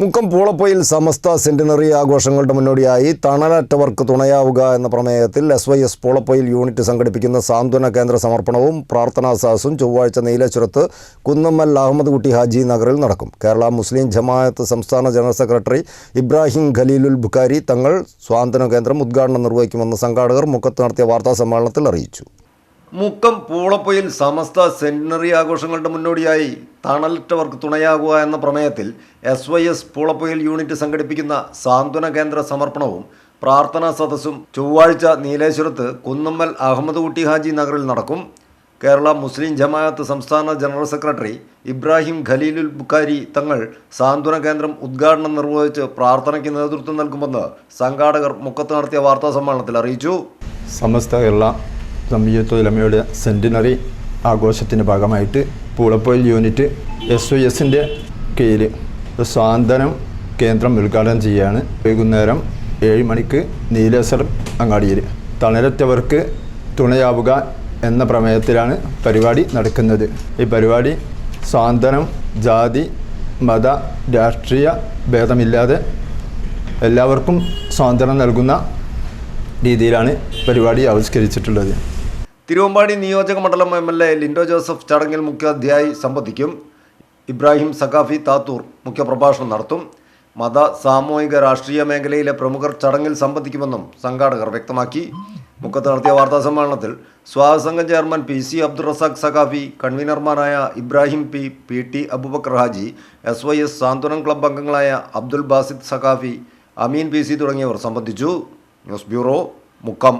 മുക്കം പൂളപ്പൊയിൽ സമസ്ത centenary ആഘോഷങ്ങളുടെ മുന്നോടിയായി തണലറ്റവർക്ക് തുണയാവുക എന്ന പ്രമേയത്തിൽ S Y S Poolappoyil unit സംഘടിപ്പിക്കുന്ന സാന്ത്വന കേന്ദ്ര സമർപ്പണവും പ്രാർത്ഥനാ സാസും ചൊവ്വാഴ്ച നീലേശ്വരത്ത് കുന്നമ്മൽ അഹമ്മദ് കുട്ടി ഹാജി നഗറിൽ നടക്കും. കേരള മുസ്ലിം ജമാഅത്ത് സംസ്ഥാന ജനറൽ സെക്രട്ടറി ഇബ്രാഹിം ഖലീലുൽ ബുഖാരി തങ്ങൾ സ്വാന്തന കേന്ദ്രം ഉദ്ഘാടനം നിർവഹിക്കുമെന്ന് സംഘാടകർ മുക്കത്ത് നടത്തിയ വാർത്താ സമ്മേളനത്തിൽ അറിയിച്ചു. മുക്കം പൂളപ്പൊയിൽ സമസ്ത സെന്റിനറി ആഘോഷങ്ങളുടെ മുന്നോടിയായി തണലറ്റവർക്ക് തുണയാകുക എന്ന പ്രമേയത്തിൽ S Y S Poolappoyil unit സംഘടിപ്പിക്കുന്ന സാന്ത്വന കേന്ദ്ര സമർപ്പണവും പ്രാർത്ഥനാ സദസ്സും ചൊവ്വാഴ്ച നീലേശ്വരത്ത് കുന്നമ്മൽ അഹമ്മദ് കുട്ടി ഹാജി നഗറിൽ നടക്കും. കേരള മുസ്ലിം ജമാഅത്ത് സംസ്ഥാന ജനറൽ സെക്രട്ടറി ഇബ്രാഹിം ഖലീലുൽ ബുഖാരി തങ്ങൾ സാന്ത്വന കേന്ദ്രം ഉദ്ഘാടനം നിർവഹിച്ച് പ്രാർത്ഥനയ്ക്ക് നേതൃത്വം നൽകുമെന്ന് സംഘാടകർ മുക്കത്ത് നടത്തിയ വാർത്താ സമ്മേളനത്തിൽ അറിയിച്ചു. സമസ്ത കേരള സംയുക്തുലമയുടെ സെന്റിനറി ആഘോഷത്തിന്റെ ഭാഗമായിട്ട് പൂളപ്പൊയിൽ യൂണിറ്റ് എസ് ഒ എസിന്റെ കീഴിൽ സ്വാന്തനം കേന്ദ്രം ഉദ്ഘാടനം ചെയ്യുകയാണ്. വൈകുന്നേരം ഏഴ് മണിക്ക് നീലേശ്വർ അങ്ങാടിയിൽ തണലറ്റവർക്ക് തുണയാവുക എന്ന പ്രമേയത്തിലാണ് പരിപാടി നടക്കുന്നത്. ഈ പരിപാടി സ്വാന്തനം ജാതി മത രാഷ്ട്രീയ ഭേദമില്ലാതെ എല്ലാവർക്കും സ്വാതന്ത്ര്യം നൽകുന്ന രീതിയിലാണ് പരിപാടി ആവിഷ്കരിച്ചിട്ടുള്ളത്. തിരുവമ്പാടി നിയോജക മണ്ഡലം M L A Linto Joseph ചടങ്ങിൽ മുഖ്യാധ്യായി സംബന്ധിക്കും. ഇബ്രാഹിം സഖാഫി താത്തൂർ മുഖ്യപ്രഭാഷണം നടത്തും. മത സാമൂഹിക രാഷ്ട്രീയ മേഖലയിലെ പ്രമുഖർ ചടങ്ങിൽ സംബന്ധിക്കുമെന്നും സംഘാടകർ വ്യക്തമാക്കി. മുക്കത്ത് നടത്തിയ വാർത്താ സമ്മേളനത്തിൽ സ്വാഗത സംഘം chairman P C Abdul Razak Saqafi കൺവീനർമാരായ Ibrahim P P T Abubakar Haji S Y S സാന്ത്വനം ക്ലബ് അംഗങ്ങളായ അബ്ദുൽ ബാസിദ് സഖാഫി അമീൻ പി സി തുടങ്ങിയവർ സംബന്ധിച്ചു. News bureau Mukkam.